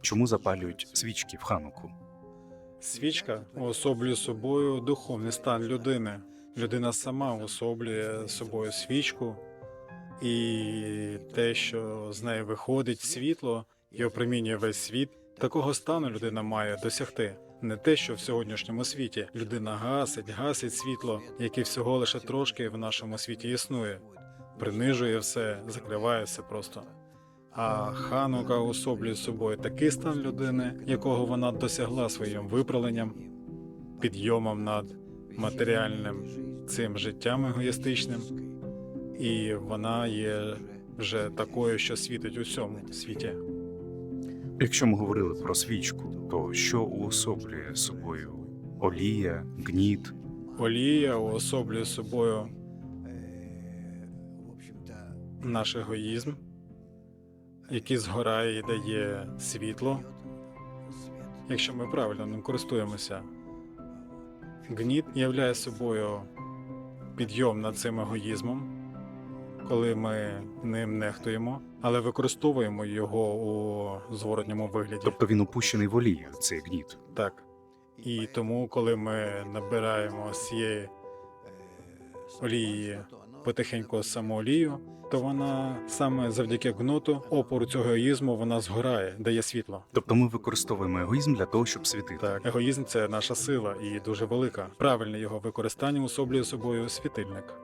Чому запалюють свічки в хануку? Свічка уособлює собою духовний стан людини. Людина сама уособлює собою свічку, і те, що з неї виходить світло і опромінює весь світ, такого стану людина має досягти. Не те, що в сьогоднішньому світі людина гасить, гасить світло, яке всього лише трошки в нашому світі існує, принижує все, закриває все просто. А ханука уособлює собою такий стан людини, якого вона досягла своїм виправленням, підйомом над матеріальним цим життям егоїстичним, і вона є вже такою, що світить у всьому світі. Якщо ми говорили про свічку, то що уособлює собою олія, гніт? Олія уособлює собою наш егоїзм, який згорає і дає світло, якщо ми правильно ним користуємося. Гніт являє собою підйом над цим егоїзмом, коли ми ним нехтуємо, але використовуємо його у зворотньому вигляді. Тобто він опущений в олію, цей гніт. Так. І тому, коли ми набираємо з цієї олії потихеньку самоолію, то вона саме завдяки гноту, опору цього егоїзму, вона згорає, дає світло. Тобто ми використовуємо егоїзм для того, щоб світити. Так, егоїзм це наша сила і дуже велика. Правильне його використання особлює собою світильник.